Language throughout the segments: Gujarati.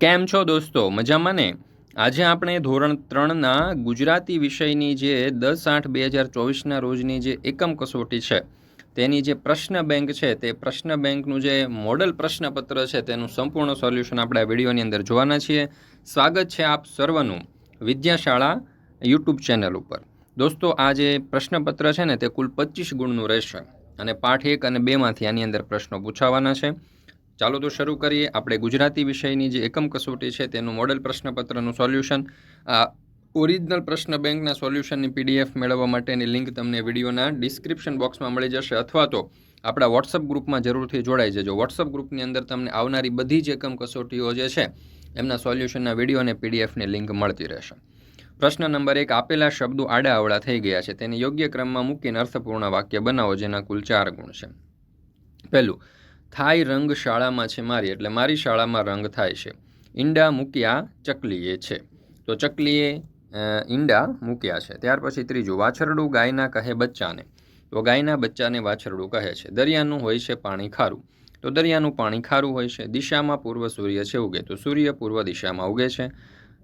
કેમ છો દોસ્તો? મજામાં ને? આજે આપણે ધોરણ ત્રણના ગુજરાતી વિષયની જે દસ આઠ બે હજાર ચોવીસના રોજની જે એકમ કસોટી છે, તેની જે પ્રશ્ન બેંક છે, તે પ્રશ્ન બેંકનું જે મોડલ પ્રશ્નપત્ર છે, તેનું સંપૂર્ણ સોલ્યુશન આપણે આ વિડીયોની અંદર જોવાના છીએ. સ્વાગત છે આપ સર્વનું વિદ્યાશાળા યુટ્યુબ ચેનલ ઉપર. દોસ્તો, આ જે પ્રશ્નપત્ર છે ને, તે કુલ પચીસ ગુણનું રહેશે. અને પાઠ એક અને બેમાંથી આની અંદર પ્રશ્નો પૂછાવાના છે. ચાલો તો શરૂ કરીએ આપણે ગુજરાતી વિષયની જે એકમ કસોટી છે તેનું મોડેલ પ્રશ્નપત્રનું સોલ્યુશન. આ ઓરિજિનલ પ્રશ્ન બેંકના સોલ્યુશનની પીડીએફ મેળવવા માટેની લિંક તમને વિડીયોના ડિસ્ક્રિપ્શન બોક્સમાં મળી જશે અથવા તો આપણા વોટ્સઅપ ગ્રુપમાં જરૂરથી જોડાઈ જજો. વોટ્સઅપ ગ્રુપની અંદર તમને આવનારી બધી જ એકમ કસોટીઓ જે છે એમના સોલ્યુશનના વીડિયો અને પીડીએફની લિંક મળતી રહેશે. પ્રશ્ન નંબર એક, આપેલા શબ્દો આડા અવળા થઈ ગયા છે. તેને યોગ્ય ક્રમમાં મૂકીને અર્થપૂર્ણ વાક્ય બનાવો, જેના કુલ ચાર ગુણ છે. પહેલું થાય રંગ શાળામાં છે મારી, એટલે મારી શાળામાં રંગ થાય છે. ઈંડા મૂક્યા ચકલીએ છે. તો ચકલીએ ઈંડા મૂક્યા છે. ત્યાર પછી ત્રીજું, વાછરડું ગાયના કહે બચ્ચાને. તો ગાયના બચ્ચાને વાછરડું કહે છે. દરિયાનું હોય છે પાણી ખારું. તો દરિયાનું પાણી ખારું હોય છે. દિશામાં પૂર્વ સૂર્ય છે ઉગે. તો સૂર્ય પૂર્વ દિશામાં ઉગે છે.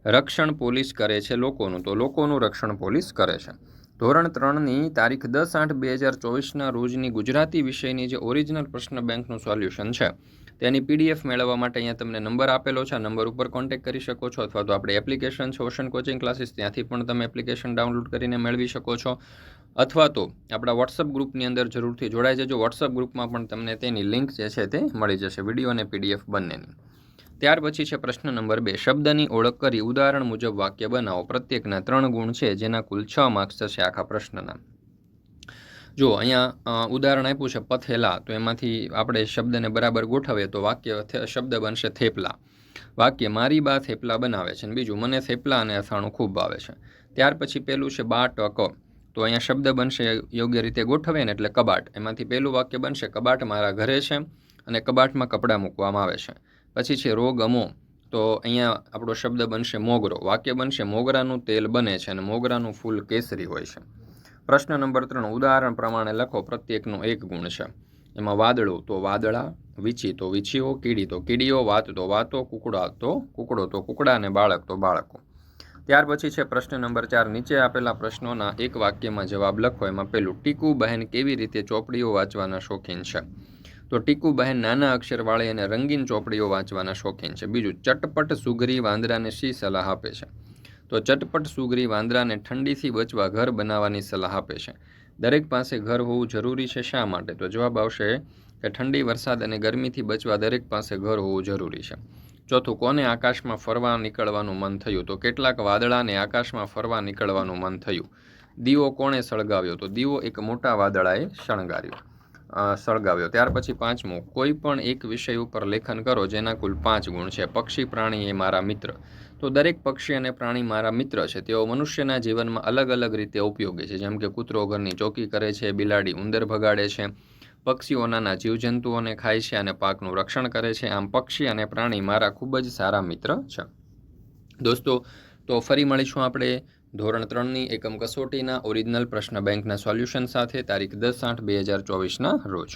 રક્ષણ પોલીસ કરે છે લોકોનું. તો લોકોનું રક્ષણ પોલીસ કરે છે. ધોરણ ત્રણની તારીખ દસ આઠ બે હજાર ચોવીસના રોજની ગુજરાતી વિષયની જે ઓરિજિનલ પ્રશ્ન બેંકનું સોલ્યુશન છે, તેની પીડીએફ મેળવવા માટે અહીંયા તમને નંબર આપેલો છે. આ નંબર ઉપર કોન્ટેક્ટ કરી શકો છો અથવા તો આપણે એપ્લિકેશન છે ઓશન કોચિંગ ક્લાસીસ ત્યાંથી પણ તમે એપ્લિકેશન ડાઉનલોડ કરીને મેળવી શકો છો. અથવા તો આપણા વોટ્સઅપ ગ્રુપની અંદર જરૂરથી જોડાઈ જજો. વોટ્સઅપ ગ્રુપમાં પણ તમને તેની લિંક જે છે તે મળી જશે. વીડિયો અને પીડીએફ બંનેની. ત્યાર પછી છે પ્રશ્ન નંબર બે. શબ્દની ઓળખ કરી ઉદાહરણ મુજબ વાક્ય બનાવો. પ્રત્યેકના ત્રણ ગુણ છે, જેના કુલ છ માર્ક્સ થશે આખા પ્રશ્નના. જો અહીંયા ઉદાહરણ આપ્યું છે, પથેલા, તો એમાંથી આપણે શબ્દને બરાબર ગોઠવીએ તો વાક્ય શબ્દ બનશે થેપલા. વાક્ય, મારી બા થેપલા બનાવે છે. અને બીજું, મને થેપલા અને અથાણું ખૂબ ભાવે છે. ત્યાર પછી પેલું છે, બા ટક. તો અહીંયા શબ્દ બનશે યોગ્ય રીતે ગોઠવે ને એટલે કબાટ. એમાંથી પહેલું વાક્ય બનશે, કબાટ મારા ઘરે છે અને કબાટમાં કપડાં મૂકવામાં આવે છે. પછી છે રોગ અમો. તો અહીંયા આપણો શબ્દ બનશે મોગરો. વાક્ય બનશે મોગરાનું તેલ બને છે અને મોગરાનું ફૂલ કેસરી હોય છે. પ્રશ્ન નંબર ત્રણ, ઉદાહરણ પ્રમાણે લખો પ્રત્યેકનો એક ગુણ છે. એમાં વાદળો તો વાદળા વીછી તો વીછીઓ કીડી તો કીડીઓ, વાત તો વાતો, કુકડા તો કુકડો તો કુકડા અને બાળક તો બાળકો. ત્યાર પછી છે પ્રશ્ન નંબર ચાર, નીચે આપેલા પ્રશ્નોના એક વાક્યમાં જવાબ લખો. એમાં પેલું, ટીકુ બહેન કેવી રીતે ચોપડીઓ વાંચવાના શોખીન છે? તો ટીકુ બહેન નાના અક્ષરવાળી અને રંગીન ચોપડીઓ વાંચવાના શોખીન છે. બીજું, ચટપટ સુગરી વાંદરાને શી સલાહ આપે છે? તો ચટપટ સુગરી વાંદરાને ઠંડીથી બચવા ઘર બનાવવાની સલાહ આપે છે. દરેક પાસે ઘર હોવું જરૂરી છે શા માટે? તો જવાબ આવશે કે ઠંડી, વરસાદ અને ગરમીથી બચવા દરેક પાસે ઘર હોવું જરૂરી છે. ચોથું, કોને આકાશમાં ફરવા નીકળવાનું મન થયું? તો કેટલાક વાદળાને આકાશમાં ફરવા નીકળવાનું મન થયું? દીવો કોણે સળગાવ્યો? તો દીવો એક મોટા વાદળાએ શણગાર્યો. સળગાવ્યો. ત્યાર પછી પાંચમું, કોઈ પણ એક વિષય ઉપર લેખન કરો જેના કુલ પાંચ ગુણ છે. પક્ષી, પ્રાણી એ મારા મિત્ર. તો દરેક પક્ષી અને પ્રાણી મારા મિત્ર છે. તેઓ મનુષ્યના જીવનમાં અલગ અલગ રીતે ઉપયોગી છે. જેમ કે કૂતરો ઘરની ચોકી કરે છે, બિલાડી ઉંદર ભગાડે છે, પક્ષીઓ નાના જીવજંતુઓને ખાય છે અને પાકનું રક્ષણ કરે છે. આમ પક્ષી અને પ્રાણી મારા ખૂબ જ સારા મિત્ર છે. દોસ્તો, તો ફરી મળીશું આપણે ધોરણ ત્રણની એકમ કસોટીના ઓરિજિનલ પ્રશ્ન બેંકના સોલ્યુશન સાથે તારીખ દસ આઠ બે હજાર ચોવીસના રોજ.